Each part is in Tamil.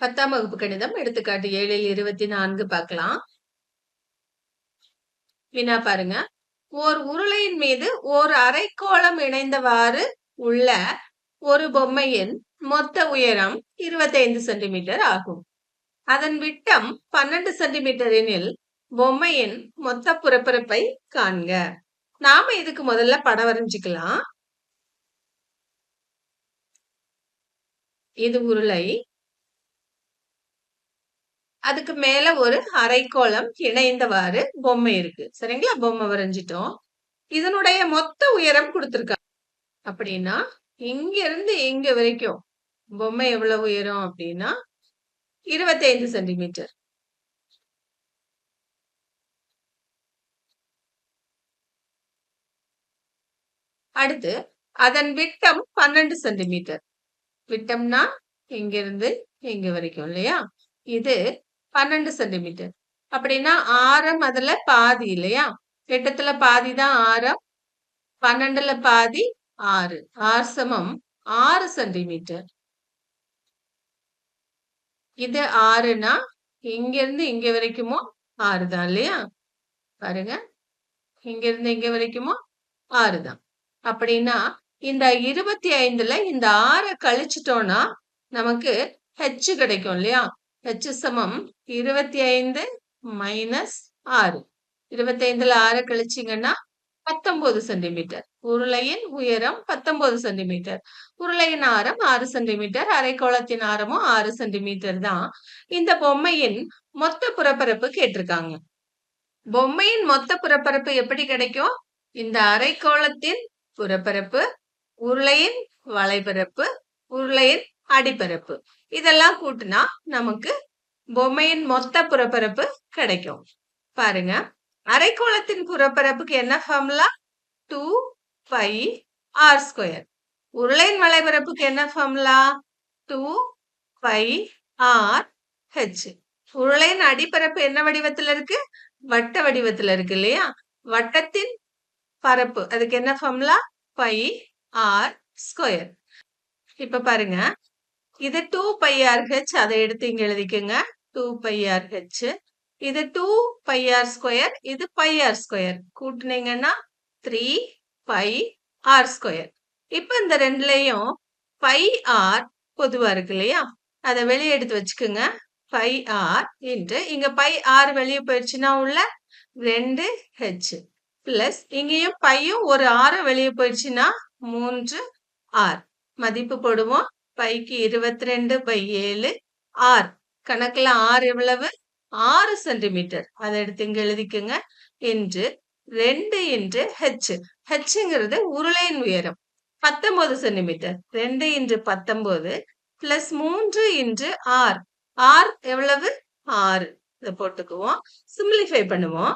பத்தாம் வகுப்பு கணிதம் எடுத்துக்காட்டு ஏழில் இருபத்தி நான்கு பார்க்கலாம். வினா பாருங்க. ஓர் உருளையின் மீது ஓர் அரைக்கோளம் இணைந்தவாறு உள்ள ஒரு பொம்மையின் மொத்த உயரம் இருபத்தைந்து சென்டிமீட்டர் ஆகும். அதன் விட்டம் பன்னெண்டு சென்டிமீட்டர் எனில் பொம்மையின் மொத்த புறப்பரப்பை காண்க. நாம இதுக்கு முதல்ல படம் வரைஞ்சுக்கலாம். இது உருளை. அதுக்கு மேல ஒரு அரைக்கோளம் இணைந்தவாறு பொம்மை இருக்கு. சரிங்களா? பொம்மை வரைஞ்சிட்டோம். இதனுடைய மொத்த உயரம் கொடுத்துருக்காங்க அப்படின்னா இங்க இருந்து இங்க வரைக்கும் பொம்மை எவ்வளவு உயரம் அப்படின்னா இருபத்தி ஐந்து சென்டிமீட்டர். அடுத்து அதன் விட்டம் பன்னெண்டு சென்டிமீட்டர். விட்டம்னா இங்கிருந்து இங்க வரைக்கும் இல்லையா? இது பன்னெண்டு சென்டிமீட்டர் அப்படின்னா ஆரம் அதுல பாதி இல்லையா? விட்டத்துல பாதி தான் ஆரம் பன்னெண்டுல பாதி ஆறு. ஆறு சமம் ஆறு சென்டிமீட்டர் இது ஆறுனா இங்க இருந்து இங்க வரைக்குமோ ஆறு தான் இல்லையா? பாருங்க. இங்க இருந்து இங்க வரைக்குமோ ஆறு தான். அப்படின்னா இந்த இருபத்தி ஐந்துல இந்த ஆறை கழிச்சிட்டோம்னா நமக்கு ஹெச் கிடைக்கும் இல்லையா? ஹெச் சமம். இருபத்தி ஐந்து மைனஸ் ஆறு. இருபத்தி ஐந்துல ஆறு கழிச்சிங்கன்னா பத்தொன்பது சென்டிமீட்டர் உருளையின் உயரம் பத்தொன்பது சென்டிமீட்டர் உருளையின் ஆரம் ஆறு சென்டிமீட்டர் அரைக்கோளத்தின் ஆரமும் ஆறு சென்டிமீட்டர் தான். இந்த பொம்மையின் மொத்த புறப்பரப்பு கேட்டிருக்காங்க. பொம்மையின் மொத்த புறப்பரப்பு எப்படி கிடைக்கும்? இந்த அரைக்கோளத்தின் புறப்பரப்பு உருளையின் வளைபரப்பு உருளையின் அடிப்பரப்பு இதெல்லாம் கூட்டினா நமக்கு பொம்மையின் மொத்த புறப்பரப்பு கிடைக்கும். பாருங்க. அரைக்கோளத்தின் புறப்பரப்புக்கு என்ன formula two pi R square உருளையின் வளைபரப்புக்கு என்ன formula two pi R H உருளையின் அடிப்பரப்பு என்ன வடிவத்துல இருக்கு? வட்ட வடிவத்துல இருக்கு இல்லையா? வட்டத்தின் பரப்பு. அதுக்கு என்ன ஃபார்முலா பை ஆர் ஸ்கொயர் இப்ப பாருங்க. இது டூ பை ஹெச் அதை எடுத்து இங்க எழுதிக்கோங்க. டூ பையார் ஹெச் இது two pi R R square இது பையார் ஆர் ஸ்கொயர் கூட்டினீங்கன்னா த்ரீ பை ஆர் ஸ்கொயர் இப்ப இந்த ரெண்டுலயும் பை ஆர் பொதுவா இருக்கு இல்லையா? அதை வெளியே எடுத்து வச்சுக்கோங்க. பை ஆர் இன்ட்டு இங்க பை ஆர் வெளியே போயிடுச்சுன்னா உள்ள ரெண்டு ஹெச் பிளஸ் இங்கேயும் பையும் ஒரு ஆறு வெளியே போயிடுச்சுன்னா மூன்று ஆர் மதிப்பு போடுவோம். பைக்கு இருபத்தி ரெண்டு பை ஏழு ஆர். கணக்குல ஆறு எவ்வளவு? ஆறு சென்டிமீட்டர். அதை எடுத்து இங்க எழுதிக்கோங்க. என்று ரெண்டு இன்று ஹெச் ஹெச்ங்கிறது உருளையின் உயரம். பத்தொன்பது சென்டிமீட்டர். ரெண்டு இன்று பத்தொன்பது பிளஸ் மூன்று இன்று ஆர். ஆர் எவ்வளவு? ஆறு. இதை போட்டுக்குவோம். சிம்பிளிஃபை பண்ணுவோம்.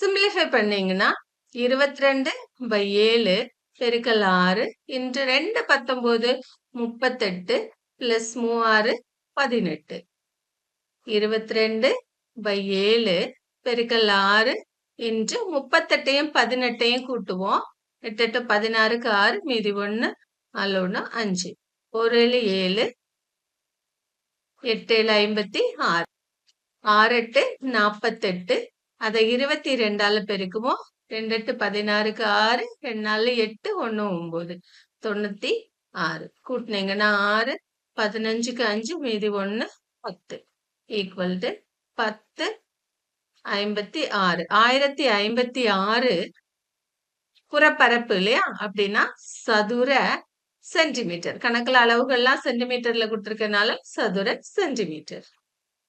சிம்பிளிஃபை பண்ணீங்கன்னா இருபத்தி ரெண்டு பை ஏழு பெருக்கல் ஆறு இன்று ரெண்டு பத்தொன்பது முப்பத்தெட்டு பிளஸ் மூவாறு பதினெட்டு. இருபத்தி ரெண்டு பை ஏழு பெருக்கல் ஆறு இன்று முப்பத்தெட்டையும் பதினெட்டையும் கூட்டுவோம். எட்டு எட்டு பதினாறுக்கு ஆறு மீதி ஒன்று நாலு ஒன்று அஞ்சு. ஒரு ஏழு ஏழு. எட்டு ஏழு ஐம்பத்தி ஆறு. ஆறு எட்டு நாற்பத்தெட்டு அதை இருபத்தி ரெண்டால பெருக்குவோம். ரெண்டு எட்டு பதினாறுக்கு ஆறு ரெண்டு நாலு எட்டு ஒன்று ஒம்பது. தொண்ணூத்தி ஆறு. கூட்டினீங்கன்னா ஆறு பதினஞ்சுக்கு அஞ்சு மீதி ஒன்று பத்து. ஈக்குவல் டு பத்து ஐம்பத்தி ஆறு. ஆயிரத்தி ஐம்பத்தி ஆறு புறப்பரப்பு இல்லையா? அப்படின்னா சதுர சென்டிமீட்டர் கணக்குல அளவுகள்லாம் சென்டிமீட்டர்ல கொடுத்துருக்கனால சதுர சென்டிமீட்டர்